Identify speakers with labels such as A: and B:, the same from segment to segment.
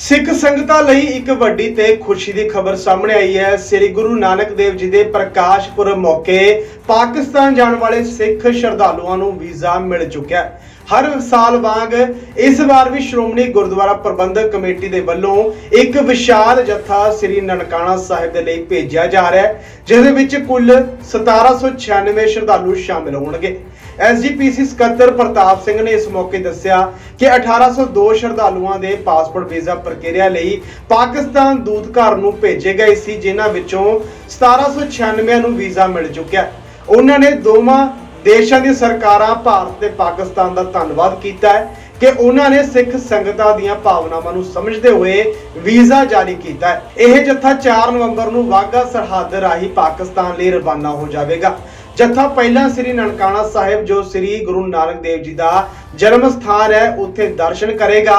A: ਸਿੱਖ ਸੰਗਤਾਂ ਲਈ ਇੱਕ ਵੱਡੀ ਤੇ ਖੁਸ਼ੀ ਦੀ ਖਬਰ ਸਾਹਮਣੇ ਆਈ ਹੈ। ਸ੍ਰੀ ਗੁਰੂ ਨਾਨਕ ਦੇਵ ਜੀ ਦੇ ਪ੍ਰਕਾਸ਼ ਪੁਰਬ ਮੌਕੇ ਪਾਕਿਸਤਾਨ ਜਾਣ ਵਾਲੇ ਸਿੱਖ ਸ਼ਰਧਾਲੂਆਂ ਨੂੰ ਵੀਜ਼ਾ ਮਿਲ ਚੁੱਕਿਆ ਹੈ। ਹਰ ਸਾਲ ਵਾਂਗ ਇਸ ਵਾਰ ਵੀ ਸ਼੍ਰੋਮਣੀ ਗੁਰਦੁਆਰਾ ਪ੍ਰਬੰਧਕ ਕਮੇਟੀ ਦੇ ਵੱਲੋਂ ਇੱਕ ਵਿਸ਼ਾਲ ਜਥਾ ਸ੍ਰੀ ਨਨਕਾਣਾ ਸਾਹਿਬ ਦੇ ਲਈ ਭੇਜਿਆ ਜਾ ਰਿਹਾ ਹੈ ਜਿਸ ਦੇ ਵਿੱਚ ਕੁੱਲ 1796 ਸ਼ਰਧਾਲੂ ਸ਼ਾਮਿਲ ਹੋਣਗੇ। ਐਸਜੀਪੀਸੀ ਸਕੱਤਰ ਪ੍ਰਤਾਪ ਸਿੰਘ ਨੇ ਇਸ ਮੌਕੇ ਦੱਸਿਆ ਕਿ 1802 ਸ਼ਰਧਾਲੂਆਂ ਦੇ ਪਾਸਪੋਰਟ ਵੀਜ਼ਾ ਪ੍ਰਕਿਰਿਆ ਲਈ ਪਾਕਿਸਤਾਨ ਦੂਤਘਰ ਨੂੰ ਭੇਜੇ ਗਏ ਸੀ, ਜਿਨ੍ਹਾਂ ਵਿੱਚੋਂ 1796 ਨੂੰ ਵੀਜ਼ਾ ਮਿਲ ਚੁੱਕਿਆ। ਉਹਨਾਂ ਨੇ ਦੋਵਾਂ ਦੇਸ਼ਾਂ ਦੀ ਸਰਕਾਰਾਂ, ਭਾਰਤ ਤੇ ਪਾਕਿਸਤਾਨ ਦਾ ਧੰਨਵਾਦ ਕੀਤਾ ਹੈ ਕਿ ਉਹਨਾਂ ਨੇ ਸਿੱਖ ਸੰਗਤਾਂ ਦੀਆਂ ਭਾਵਨਾਵਾਂ ਨੂੰ ਸਮਝਦੇ ਹੋਏ ਵੀਜ਼ਾ ਜਾਰੀ ਕੀਤਾ ਹੈ। ਇਹ ਜੱਥਾ 4 ਨਵੰਬਰ ਨੂੰ ਵਾਘਾ ਸਰਹੱਦ ਰਾਹੀਂ ਪਾਕਿਸਤਾਨ ਲਈ ਰਵਾਨਾ ਹੋ ਜਾਵੇਗਾ। ਜੱਥਾ ਪਹਿਲਾਂ ਸ੍ਰੀ ਨਨਕਾਣਾ ਸਾਹਿਬ ਜੋ ਸ੍ਰੀ ਗੁਰੂ ਨਾਨਕ ਦੇਵ ਜੀ ਦਾ ਜਨਮ ਸਥਾਨ ਹੈ, ਉੱਥੇ ਦਰਸ਼ਨ ਕਰੇਗਾ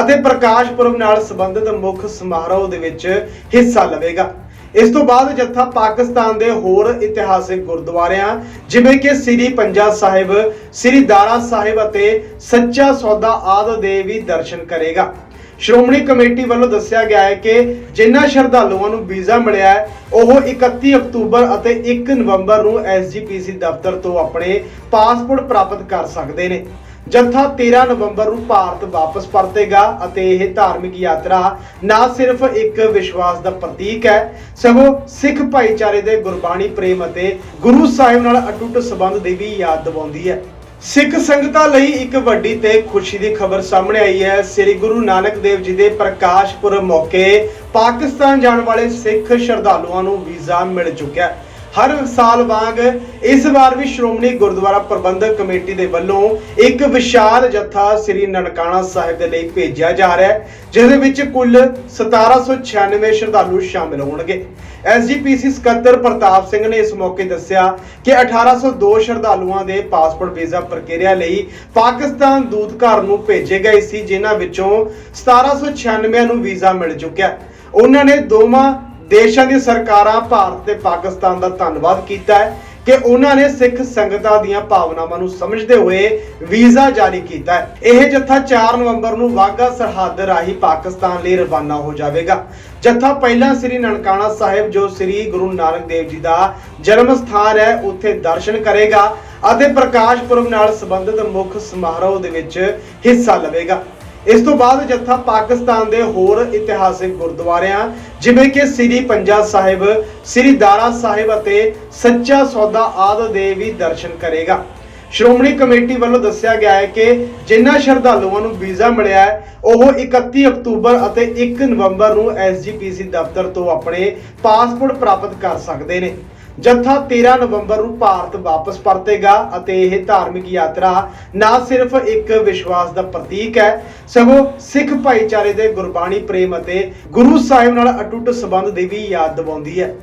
A: ਅਤੇ ਪ੍ਰਕਾਸ਼ ਪੁਰਬ ਨਾਲ ਸੰਬੰਧਿਤ ਮੁੱਖ ਸਮਾਰੋਹ ਦੇ ਵਿੱਚ ਹਿੱਸਾ ਲਵੇਗਾ। ਇਸ ਤੋਂ ਬਾਅਦ ਜੱਥਾ ਪਾਕਿਸਤਾਨ ਦੇ ਹੋਰ ਇਤਿਹਾਸਿਕ ਗੁਰਦੁਆਰਿਆਂ, ਜਿਵੇਂ ਕਿ ਸ੍ਰੀ ਪੰਜਾ ਸਾਹਿਬ, ਸ੍ਰੀ ਦਾਰਾ ਸਾਹਿਬ ਅਤੇ ਸੱਚਾ ਸੌਦਾ ਆਦਿ ਦੇ ਵੀ ਦਰਸ਼ਨ ਕਰੇਗਾ। ਸ਼੍ਰੋਮਣੀ ਕਮੇਟੀ ਵੱਲੋਂ ਦੱਸਿਆ ਗਿਆ ਹੈ ਕਿ ਜਿਨ੍ਹਾਂ ਸ਼ਰਧਾਲੂਆਂ ਨੂੰ ਵੀਜ਼ਾ ਮਿਲਿਆ ਹੈ, ਉਹ 31 ਅਕਤੂਬਰ ਅਤੇ 1 ਨਵੰਬਰ ਨੂੰ ਐਸਜੀਪੀਸੀ ਦਫ਼ਤਰ ਤੋਂ ਆਪਣੇ ਪਾਸਪੋਰਟ ਪ੍ਰਾਪਤ ਕਰ ਸਕਦੇ ਨੇ। ਜੱਥਾ 13 ਨਵੰਬਰ ਨੂੰ ਭਾਰਤ ਵਾਪਸ ਪਰਤੇਗਾ ਅਤੇ ਇਹ ਧਾਰਮਿਕ ਯਾਤਰਾ ਨਾ ਸਿਰਫ ਇੱਕ ਵਿਸ਼ਵਾਸ ਦਾ ਪ੍ਰਤੀਕ ਹੈ, ਸਗੋਂ ਸਿੱਖ ਭਾਈਚਾਰੇ ਦੇ ਗੁਰਬਾਣੀ ਪ੍ਰੇਮ ਅਤੇ ਗੁਰੂ ਸਾਹਿਬ ਨਾਲ ਅਟੁੱਟ ਸੰਬੰਧ ਦੀ ਵੀ ਯਾਦ ਦਿਵਾਉਂਦੀ ਹੈ। ਸਿੱਖ ਸੰਗਤਾਂ ਲਈ ਇੱਕ ਵੱਡੀ ਤੇ ਖੁਸ਼ੀ ਦੀ ਖਬਰ ਸਾਹਮਣੇ ਆਈ ਹੈ। ਸ੍ਰੀ ਗੁਰੂ ਨਾਨਕ ਦੇਵ ਜੀ ਦੇ ਪ੍ਰਕਾਸ਼ ਪੁਰਬ ਮੌਕੇ ਪਾਕਿਸਤਾਨ ਜਾਣ ਵਾਲੇ ਸਿੱਖ ਸ਼ਰਧਾਲੂਆਂ ਨੂੰ ਵੀਜ਼ਾ ਮਿਲ ਚੁੱਕਿਆ ਹੈ। ਹਰ ਸਾਲ ਵਾਂਗ ਇਸ ਵਾਰ ਵੀ ਸ਼੍ਰੋਮਣੀ ਗੁਰਦੁਆਰਾ ਪ੍ਰਬੰਧਕ ਕਮੇਟੀ ਦੇ ਵੱਲੋਂ ਇੱਕ ਵਿਸ਼ਾਲ ਜੱਥਾ ਸ੍ਰੀ ਨਨਕਾਣਾ ਸਾਹਿਬ ਦੇ ਲਈ ਭੇਜਿਆ ਜਾ ਰਿਹਾ ਹੈ ਜਿਸ ਦੇ ਵਿੱਚ ਕੁੱਲ 1796 ਸ਼ਰਧਾਲੂ ਸ਼ਾਮਿਲ ਹੋਣਗੇ। ਐਸਜੀਪੀਸੀ ਸਕੱਤਰ ਪ੍ਰਤਾਪ ਸਿੰਘ ਨੇ ਇਸ ਮੌਕੇ ਦੱਸਿਆ ਕਿ 1802 ਸ਼ਰਧਾਲੂਆਂ ਦੇ ਪਾਸਪੋਰਟ ਵੀਜ਼ਾ ਪ੍ਰਕਿਰਿਆ ਲਈ ਪਾਕਿਸਤਾਨ ਦੂਤਘਰ ਨੂੰ ਭੇਜੇ ਗਏ ਸੀ, ਜਿਨ੍ਹਾਂ ਵਿੱਚੋਂ 1796 ਨੂੰ ਵੀਜ਼ਾ ਮਿਲ ਚੁੱਕਿਆ। ਉਹਨਾਂ ਨੇ ਦੋਵਾਂ ਦੇਸ਼ਾਂ ਦੀਆਂ ਸਰਕਾਰਾਂ ਭਾਰਤ ਤੇ ਪਾਕਿਸਤਾਨ ਦਾ ਧੰਨਵਾਦ ਕੀਤਾ ਹੈ ਕਿ ਉਹਨਾਂ ਨੇ ਸਿੱਖ ਸੰਗਤਾਂ ਦੀਆਂ ਭਾਵਨਾਵਾਂ ਨੂੰ ਸਮਝਦੇ ਹੋਏ ਵੀਜ਼ਾ ਜਾਰੀ ਕੀਤਾ ਹੈ। ਇਹ ਜੱਥਾ 4 ਨਵੰਬਰ ਨੂੰ ਵਾਘਾ ਸਰਹੱਦ ਰਾਹੀਂ ਪਾਕਿਸਤਾਨ ਲਈ ਰਵਾਨਾ ਹੋ ਜਾਵੇਗਾ। ਜੱਥਾ ਪਹਿਲਾਂ ਸ੍ਰੀ ਨਨਕਾਣਾ ਸਾਹਿਬ, ਜੋ ਸ੍ਰੀ ਗੁਰੂ ਨਾਨਕ ਦੇਵ ਜੀ ਦਾ ਜਨਮ ਸਥਾਨ ਹੈ, ਉੱਥੇ ਦਰਸ਼ਨ ਕਰੇਗਾ ਅਤੇ ਪ੍ਰਕਾਸ਼ ਪੁਰਬ ਨਾਲ ਸੰਬੰਧਿਤ ਮੁੱਖ ਸਮਾਰੋਹ ਦੇ ਵਿੱਚ ਹਿੱਸਾ ਲਵੇਗਾ। ਇਸ ਤੋਂ ਬਾਅਦ ਜੱਥਾ ਪਾਕਿਸਤਾਨ ਦੇ ਹੋਰ ਇਤਿਹਾਸਿਕ ਗੁਰਦੁਆਰਿਆਂ, ਜਿਵੇਂ ਕਿ ਸ੍ਰੀ ਪੰਜਾ ਸਾਹਿਬ, ਸ੍ਰੀ ਦਾਰਾ ਸਾਹਿਬ ਅਤੇ ਸੱਚਾ ਸੌਦਾ ਆਦਿ ਦੇ ਵੀ ਦਰਸ਼ਨ ਕਰੇਗਾ। ਸ਼੍ਰੋਮਣੀ ਕਮੇਟੀ ਵੱਲੋਂ ਦੱਸਿਆ ਗਿਆ ਹੈ ਕਿ ਜਿਨ੍ਹਾਂ ਸ਼ਰਧਾਲੂਆਂ ਨੂੰ ਵੀਜ਼ਾ ਮਿਲਿਆ ਹੈ, ਉਹ 31 ਅਕਤੂਬਰ ਅਤੇ 1 ਨਵੰਬਰ ਨੂੰ ਐਸਜੀਪੀਸੀ ਦਫ਼ਤਰ ਤੋਂ ਆਪਣੇ ਪਾਸਪੋਰਟ ਪ੍ਰਾਪਤ ਕਰ ਸਕਦੇ ਨੇ। ਜੱਥਾ 13 ਨਵੰਬਰ ਨੂੰ ਭਾਰਤ ਵਾਪਸ ਪਰਤੇਗਾ ਅਤੇ ਇਹ ਧਾਰਮਿਕ ਯਾਤਰਾ ਨਾ ਸਿਰਫ ਇੱਕ ਵਿਸ਼ਵਾਸ ਦਾ ਪ੍ਰਤੀਕ ਹੈ, ਸਗੋਂ ਸਿੱਖ ਭਾਈਚਾਰੇ ਦੇ ਗੁਰਬਾਣੀ ਪ੍ਰੇਮ ਅਤੇ ਗੁਰੂ ਸਾਹਿਬ ਨਾਲ ਅਟੁੱਟ ਸੰਬੰਧ ਦੀ ਵੀ ਯਾਦ ਦਿਵਾਉਂਦੀ ਹੈ।